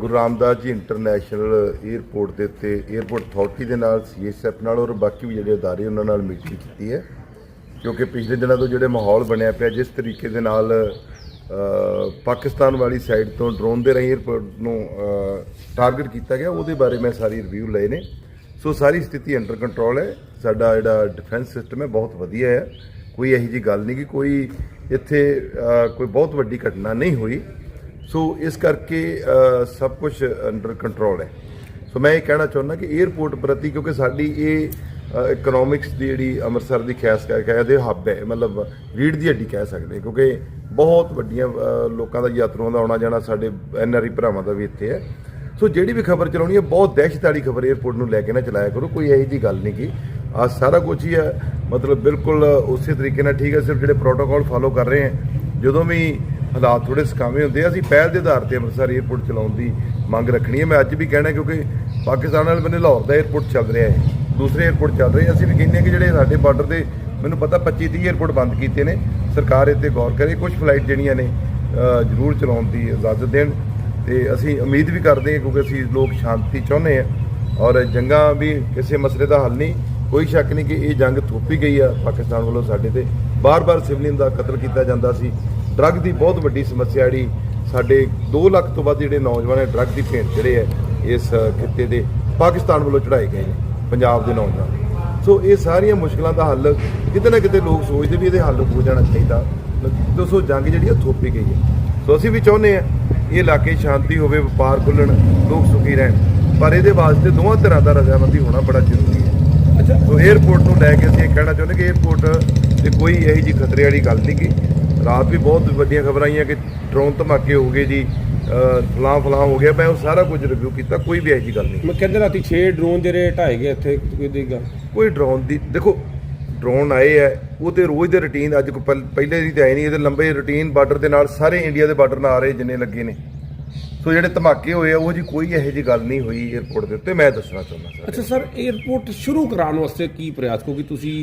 Guru Ramdas ji international airport ਦੇ ਉੱਤੇ airport authority ਦੇ ਨਾਲ ਸੀਐਸਐਫ ਨਾਲ ਔਰ ਬਾਕੀ ਵੀ ਜਿਹੜੇ ادارے ਉਹਨਾਂ ਨਾਲ ਮੀਟਿੰਗ ਕੀਤੀ ਹੈ। ਕਿਉਂਕਿ ਪਿਛਲੇ ਦਿਨਾਂ ਤੋਂ ਜਿਹੜੇ ਮਾਹੌਲ ਬਣਿਆ ਪਿਆ, ਜਿਸ ਤਰੀਕੇ ਦੇ ਨਾਲ ਪਾਕਿਸਤਾਨ ਵਾਲੀ ਸਾਈਡ ਤੋਂ ਡਰੋਨ ਦੇ ਰਾਹੀਂ 에ਅਰਪੋਰਟ ਨੂੰ ਟਾਰਗੇਟ ਕੀਤਾ ਗਿਆ, ਉਹਦੇ ਬਾਰੇ ਮੈਂ ਸਾਰੀ ਰਿਵਿਊ ਲਏ ਨੇ। ਸੋ ਸਾਰੀ ਸਥਿਤੀ ਅੰਡਰ ਕੰਟਰੋਲ ਹੈ। ਸਾਡਾ ਜਿਹੜਾ ਡਿਫੈਂਸ ਸਿਸਟਮ ਹੈ, ਬਹੁਤ ਵਧੀਆ ਹੈ। ਕੋਈ ਇਹੋ ਜੀ ਗੱਲ ਨਹੀਂ ਕਿ ਕੋਈ ਇੱਥੇ ਕੋਈ ਬਹੁਤ ਵੱਡੀ ਘਟਨਾ ਨਹੀਂ ਹੋਈ। ਸੋ ਇਸ ਕਰਕੇ ਸਭ ਕੁਝ ਅੰਡਰ ਕੰਟਰੋਲ ਹੈ। ਸੋ ਮੈਂ ਇਹ ਕਹਿਣਾ ਚਾਹੁੰਦਾ ਕਿ 에ਅਰਪੋਰਟ ਪ੍ਰਤੀ, ਕਿਉਂਕਿ ਸਾਡੀ ਇਹ ਇਕਨੋਮਿਕਸ ਦੀ ਜਿਹੜੀ ਅੰਮ੍ਰਿਤਸਰ ਦੀ ਖੈਸ ਕਹਿ ਕਹਿੰਦੇ ਹੱਬ ਹੈ। ਮਤਲਬ ਰੀੜ ਦੀ ਹੱਡੀ ਕਹਿ ਸਕਦੇ ਕਿਉਂਕਿ ਬਹੁਤ ਵੱਡੀਆਂ ਲੋਕਾਂ ਦਾ ਯਾਤਰੂਆਂ ਦਾ ਆਉਣਾ ਜਾਣਾ ਸਾਡੇ ਐਨਆਰਈ ਭਰਾਵਾਂ ਦਾ ਵੀ ਇੱਥੇ ਹੈ। ਸੋ ਜਿਹੜੀ ਵੀ ਖਬਰ ਚਲਾਉਣੀ ਹੈ, ਬਹੁਤ ਦਹਿਸ਼ਤ ਵਾਲੀ ਖਬਰ 에ਅਰਪੋਰਟ ਨੂੰ ਲੈ ਕੇ ਨਾ ਚਲਾਇਆ ਕਰੋ, ਕੋਈ ਇਹੋ ਜੀ ਗੱਲ ਨਹੀਂ ਕੀ ਆ ਸਾਰਾ ਕੁਝ ਹੀ ਹੈ ਮਤਲਬ ਬਿਲਕੁਲ ਉਸੇ ਤਰੀਕੇ ਨਾਲ ਠੀਕ ਹੈ, ਸਿਰਫ ਜਿਹੜੇ ਪ੍ਰੋਟੋਕਾਲ ਫਾਲੋ ਕਰ ਰਹੇ ਹਾਂ। ਜਦੋਂ ਵੀ ਹਾਲਾਤ ਥੋੜੇ ਸਖਾਵੇਂ ਹੁੰਦੇ ਆ। ਅਸੀਂ ਪਹਿਲ ਦੇ ਆਧਾਰ ਤੇ ਅੰਮ੍ਰਿਤਸਰ 에ਅਰਪੋਰਟ ਚਲਾਉਣ ਦੀ ਮੰਗ ਰੱਖਣੀ ਹੈ। ਮੈਂ ਅੱਜ ਵੀ ਕਹਿਣਾ, ਕਿਉਂਕਿ ਪਾਕਿਸਤਾਨ ਨਾਲ ਬੰਨੇ ਲਾਹੌਰ ਦਾ 에ਅਰਪੋਰਟ ਚੱਲ ਰਿਹਾ ਹੈ। ਦੂਸਰੇ 에ਅਰਪੋਰਟ ਚੱਲ ਰਹੇ ਅਸੀਂ ਵੀ ਕਹਿੰਦੇ ਕਿ ਜਿਹੜੇ ਸਾਡੇ ਬਾਰਡਰ ਦੇ, ਮੈਨੂੰ ਪਤਾ 25 30 에ਅਰਪੋਰਟ ਬੰਦ ਕੀਤੇ ਨੇ। ਸਰਕਾਰ ਇਹ 'ਤੇ ਗੌਰ ਕਰੇ ਕੁਝ ਫਲਾਈਟ ਜਿਹੜੀਆਂ ਨੇ ਜ਼ਰੂਰ ਚਲਾਉਣ ਦੀ ਇਜਾਜ਼ਤ ਦੇਣ। ਤੇ ਅਸੀਂ ਉਮੀਦ ਵੀ ਕਰਦੇ ਹਾਂ, ਕਿਉਂਕਿ ਅਸੀਂ ਲੋਕ ਸ਼ਾਂਤੀ ਚਾਹੁੰਦੇ ਆ ਔਰ ਜੰਗਾਂ ਵੀ ਕਿਸੇ ਮਸਲੇ ਦਾ ਹੱਲ ਨਹੀਂ। ਕੋਈ ਸ਼ੱਕ ਨਹੀਂ ਕਿ ਇਹ ਜੰਗ ਥੋਪੀ ਗਈ ਆ। ਪਾਕਿਸਤਾਨ ਵੱਲੋਂ ਸਾਡੇ ਤੇ ਬਾਰ-ਬਾਰ ਸਿਵਲੀਅਨ ਦਾ ਕਤਲ ਕੀਤਾ ਜਾਂਦਾ ਸੀ। ਡਰੱਗ ਦੀ ਬਹੁਤ ਵੱਡੀ ਸਮੱਸਿਆ ਜਿਹੜੀ ਸਾਡੇ 2 ਲੱਖ ਤੋਂ ਵੱਧ ਜਿਹੜੇ ਨੌਜਵਾਨ ਹੈ ਡਰੱਗ ਦੀ ਭੇਂਟ ਜਿਹੜੇ ਹੈ ਇਸ ਖਿੱਤੇ ਦੇ ਪਾਕਿਸਤਾਨ ਵੱਲੋਂ ਚੜਾਏ ਗਏ ਨੇ ਪੰਜਾਬ ਦੇ ਨੌਜਵਾਨ। ਸੋ ਇਹ ਸਾਰੀਆਂ ਮੁਸ਼ਕਲਾਂ ਦਾ ਹੱਲ ਕਿਤੇ ਨਾ ਕਿਤੇ ਲੋਕ ਸੋਚਦੇ ਵੀ ਇਹਦੇ ਹੱਲ ਹੋ ਜਾਣਾ ਚਾਹੀਦਾ। ਦੋਸਤੋ ਜੰਗ ਜਿਹੜੀ ਆ ਥੋਪੀ ਗਈ ਹੈ। ਸੋ ਅਸੀਂ ਵੀ ਚਾਹੁੰਦੇ ਆ ਇਹ ਇਲਾਕੇ ਸ਼ਾਂਤੀ ਹੋਵੇ ਵਪਾਰ ਖੁੱਲਣ ਲੋਕ ਸੁਖੀ ਰਹਿਣ। ਪਰ ਇਹਦੇ ਵਾਸਤੇ ਦੋਵਾਂ ਤਰ੍ਹਾਂ ਦਾ ਰਜ਼ਾਮੰਦੀ ਹੋਣਾ ਬੜਾ ਜ਼ਰੂਰੀ ਹੈ। ਅੱਛਾ। ਸੋ 에ਅਰਪੋਰਟ ਨੂੰ ਲੈ ਕੇ ਅਸੀਂ ਇਹ ਕਹਿਣਾ ਚਾਹੁੰਦੇ ਕਿ 에ਅਰਪੋਰਟ ਤੇ ਕੋਈ ਇਹੋ ਜੀ ਖਤਰੇ ਵਾਲੀ ਗੱਲ ਨਹੀਂ ਗੀ। ਰਾਤ ਵੀ ਬਹੁਤ ਵੱਡੀਆਂ ਖਬਰਾਂ ਆਈਆਂ ਕਿ ਡਰੋਨ ਧਮਾਕੇ ਹੋ ਗਏ ਜੀ ਫਲਾਂ ਫਲਾਂ ਹੋ ਗਿਆ ਮੈਂ ਉਹ ਸਾਰਾ ਕੁਝ ਰਿਵਿਊ ਕੀਤਾ ਕੋਈ ਵੀ ਜੀ ਗੱਲ ਨਹੀਂ। ਮੈਂ ਕਹਿੰਦੇ ਰਾਤੀ 6 ਡਰੋਨ ਜਿਹੜੇ ਢਾਏ ਗਏ ਇੱਥੇ ਕੋਈ ਦੀ ਗੱਲ। ਕੋਈ ਡਰੋਨ ਦੀ ਦੇਖੋ ਡਰੋਨ ਆਏ ਹੈ ਉਹ ਤੇ ਰੋਜ਼ ਦੇ ਰੁਟੀਨ ਅੱਜ ਪਹਿਲੇ ਦੀ ਤਾਂ ਆਏ ਨਹੀਂ ਇਹਦੇ ਲੰਬੇ ਰੁਟੀਨ ਬਾਰਡਰ ਦੇ ਨਾਲ ਸਾਰੇ ਇੰਡੀਆ ਦੇ ਬਾਰਡਰ ਨਾਲ ਆ ਰਹੇ ਜਿੰਨੇ ਲੱਗੇ ਨੇ। ਸੋ ਜਿਹੜੇ ਧਮਾਕੇ ਹੋਏ ਆ ਉਹ ਜੀ ਕੋਈ ਇਹੋ ਜੀ ਗੱਲ ਨਹੀਂ ਹੋਈ 에ਅਰਪੋਰਟ ਦੇ ਉੱਤੇ ਮੈਂ ਦੱਸਣਾ ਚਾਹੁੰਦਾ ਸਰ ਅੱਛਾ ਸਰ 에ਅਰਪੋਰਟ ਸ਼ੁਰੂ ਕਰਾਉਣ ਵਾਸਤੇ ਕੀ ਪ੍ਰਯਾਸ ਕਿਉਂਕਿ ਤੁਸੀਂ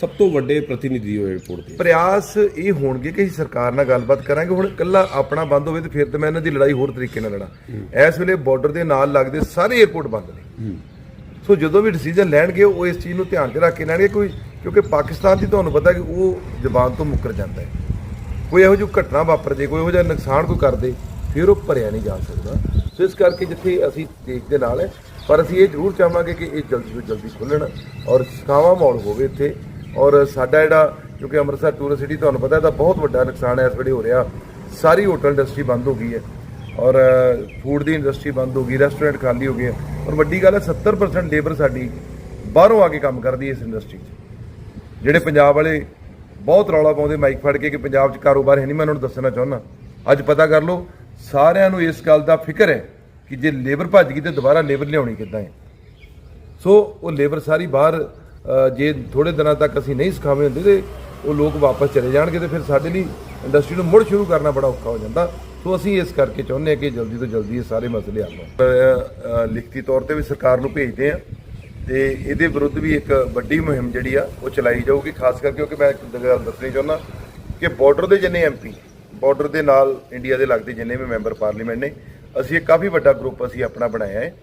ਸਭ ਤੋਂ ਵੱਡੇ ਪ੍ਰਤੀਨਿਧੀ ਹੋ 에ਅਰਪੋਰਟ ਦੇ ਪ੍ਰਯਾਸ ਇਹ ਹੋਣਗੇ ਕਿ ਅਸੀਂ ਸਰਕਾਰ ਨਾਲ ਗੱਲਬਾਤ ਕਰਾਂਗੇ। ਹੁਣ ਇਕੱਲਾ ਆਪਣਾ ਬੰਦ ਹੋਵੇ ਤੇ ਫਿਰ ਤੇ ਮੈਂ ਇਹਨਾਂ ਦੀ ਲੜਾਈ ਹੋਰ ਤਰੀਕੇ ਨਾਲ ਲੜਾਂ। ਇਸ ਵੇਲੇ ਬਾਰਡਰ ਦੇ ਨਾਲ ਲੱਗਦੇ ਸਾਰੇ 에ਅਰਪੋਰਟ ਬੰਦ ਨੇ। ਸੋ ਜਦੋਂ ਵੀ ਡਿਸੀਜਨ ਲੈਣਗੇ ਉਹ ਇਸ ਚੀਜ਼ ਨੂੰ ਧਿਆਨ 'ਚ ਰੱਖ ਕੇ ਲੈਣਗੇ ਕੋਈ ਕਿਉਂਕਿ ਪਾਕਿਸਤਾਨ ਦੀ ਤੁਹਾਨੂੰ ਪਤਾ ਕਿ ਉਹ ਜ਼ਬਾਨ ਤੋਂ ਮੁੱਕਰ ਜਾਂਦਾ ਹੈ। ਕੋਈ ਇਹੋ ਜਿਹੀ ਘਟਨਾ ਵਾਪਰ ਜੇ ਕੋਈ ਇਹੋ ਜਿਹਾ ਨੁਕਸਾਨ ਕੋਈ ਕਰਦੇ ਫਿਰ ਉਹ ਭਰਿਆ ਨਹੀਂ ਜਾ ਸਕਦਾ। ਸੋ ਇਸ ਕਰਕੇ ਜਿੱਥੇ ਅਸੀਂ ਦੇਸ਼ ਦੇ ਨਾਲ ਹੈ ਪਰ ਅਸੀਂ ਇਹ ਜ਼ਰੂਰ ਚਾਹਾਂਗੇ ਕਿ ਇਹ ਜਲਦੀ ਤੋਂ ਜਲਦੀ ਖੁੱਲਣ ਔਰ ਸਕਾਵਾ ਮਾਹੌਲ ਹੋਵੇ ਇੱਥੇ। ਔਰ ਸਾਡਾ ਜਿਹੜਾ, ਕਿਉਂਕਿ ਅੰਮ੍ਰਿਤਸਰ ਟੂਰਿਸਟ ਸਿਟੀ ਤੁਹਾਨੂੰ ਪਤਾ ਇਹਦਾ ਬਹੁਤ ਵੱਡਾ ਨੁਕਸਾਨ ਹੈ ਇਸ ਵੇਲੇ ਹੋ ਰਿਹਾ। ਸਾਰੀ ਹੋਟਲ ਇੰਡਸਟਰੀ ਬੰਦ ਹੋ ਗਈ ਹੈ। ਔਰ ਫੂਡ ਦੀ ਇੰਡਸਟਰੀ ਬੰਦ ਹੋ ਗਈ ਰੈਸਟੋਰੈਂਟ ਖਾਲੀ ਹੋ ਗਏ ਹੈ। ਔਰ ਵੱਡੀ ਗੱਲ ਹੈ 70% ਲੇਬਰ ਸਾਡੀ ਬਾਹਰੋਂ ਆ ਕੇ ਕੰਮ ਕਰਦੀ ਹੈ ਇਸ ਇੰਡਸਟਰੀ 'ਚ। ਜਿਹੜੇ ਪੰਜਾਬ ਵਾਲੇ ਬਹੁਤ ਰੌਲਾ ਪਾਉਂਦੇ ਮਾਈਕ ਫੜ ਕੇ ਕਿ ਪੰਜਾਬ 'ਚ ਕਾਰੋਬਾਰ ਹੈ ਨਹੀਂ, ਮੈਂ ਉਹਨਾਂ ਨੂੰ ਦੱਸਣਾ ਚਾਹੁੰਦਾ। ਅੱਜ ਪਤਾ ਕਰ ਲਓ, ਸਾਰਿਆਂ ਨੂੰ ਇਸ ਗੱਲ ਦਾ ਫਿਕਰ ਹੈ ਕਿ ਜੇ ਲੇਬਰ ਭੱਜ ਗਈ ਤੇ ਦੁਬਾਰਾ ਲੇਬਰ ਲਿਆਉਣੀ ਕਿੱਦਾਂ ਹੈ। ਸੋ, ਉਹ ਲੇਬਰ ਸਾਰੀ ਬਾਹਰ ਜੇ ਥੋੜੇ ਦਿਨਾਂ ਤੱਕ ਅਸੀਂ ਨਹੀਂ ਸਿਖਾਵੇਂ ਹੁੰਦੇ ਤੇ ਉਹ ਲੋਕ ਵਾਪਸ ਚਲੇ ਜਾਣਗੇ ਤੇ ਫਿਰ ਸਾਡੇ ਲਈ ਇੰਡਸਟਰੀ ਨੂੰ ਮੁੜ ਸ਼ੁਰੂ ਕਰਨਾ ਬੜਾ ਔਖਾ ਹੋ ਜਾਂਦਾ। ਸੋ ਅਸੀਂ ਇਸ ਕਰਕੇ ਚਾਹੁੰਦੇ ਹਾਂ ਕਿ ਜਲਦੀ ਤੋਂ ਜਲਦੀ ਇਹ ਸਾਰੇ ਮਸਲੇ ਹੱਲ ਹੋਣ। ਲਿਖਤੀ ਤੌਰ ਤੇ ਵੀ ਸਰਕਾਰ ਨੂੰ ਭੇਜਦੇ ਆ ਤੇ ਇਹਦੇ ਵਿਰੁੱਧ ਵੀ ਇੱਕ ਵੱਡੀ ਮੁਹਿੰਮ ਜਿਹੜੀ ਆ ਉਹ ਚਲਾਈ ਜਾਊਗੀ, ਖਾਸ ਕਰਕੇ ਕਿਉਂਕਿ ਮੈਂ ਇੱਕ ਗੱਲ ਦੱਸਣੀ ਚਾਹੁੰਦਾ ਕਿ ਬਾਰਡਰ ਦੇ ਜਿੰਨੇ ਐਮਪੀ ਬਾਰਡਰ ਦੇ ਨਾਲ ਇੰਡੀਆ ਦੇ ਲੱਗਦੇ ਜਿੰਨੇ ਵੀ ਮੈਂਬਰ ਪਾਰਲੀਮੈਂਟ ਨੇ, ਅਸੀਂ ਇਹ ਕਾਫੀ ਵੱਡਾ ਗਰੁੱਪ ਅਸੀਂ ਆਪਣਾ ਬਣਾਇਆ ਹੈ।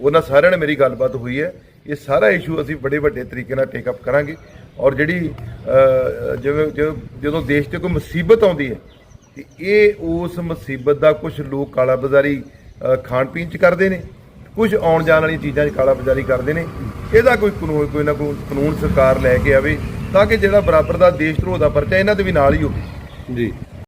ਉਹਨਾਂ ਸਾਰਿਆਂ ਨਾਲ ਮੇਰੀ ਗੱਲਬਾਤ ਹੋਈ ਹੈ। ਇਹ ਸਾਰਾ ਇਸ਼ੂ ਅਸੀਂ ਬੜੇ ਵੱਡੇ ਤਰੀਕੇ ਨਾਲ ਟੇਕ ਅਪ ਕਰਾਂਗੇ। ਔਰ ਜਿਹੜੀ ਜਿਵੇਂ ਜਦੋਂ- ਜਦੋਂ ਦੇਸ਼ ਤੇ ਕੋਈ ਮੁਸੀਬਤ ਆਉਂਦੀ ਹੈ, ਤੇ ਇਹ ਉਸ ਮੁਸੀਬਤ ਦਾ ਕੁਝ ਲੋਕ ਕਾਲਾ ਬਾਜ਼ਾਰੀ ਖਾਣ ਪੀਣ ਚ ਕਰਦੇ ਨੇ। ਕੁਝ ਆਉਣ ਜਾਣ ਵਾਲੀਆਂ ਚੀਜ਼ਾਂ 'ਚ ਕਾਲਾ ਬਾਜ਼ਾਰੀ ਕਰਦੇ ਨੇ। ਇਹਦਾ ਕੋਈ ਕਾਨੂੰਨ, ਕੋਈ ਨਾ ਕੋਈ ਕਾਨੂੰਨ ਸਰਕਾਰ ਲੈ ਕੇ ਆਵੇ, ਤਾਂ ਕਿ ਜਿਹੜਾ ਬਰਾਬਰ ਦਾ ਦੇਸ਼ ਧਰੋਹ ਦਾ ਪਰਚਾ ਇਹਨਾਂ ਦੇ ਵੀ ਨਾਲ ਹੀ ਹੋਵੇ। ਜੀ।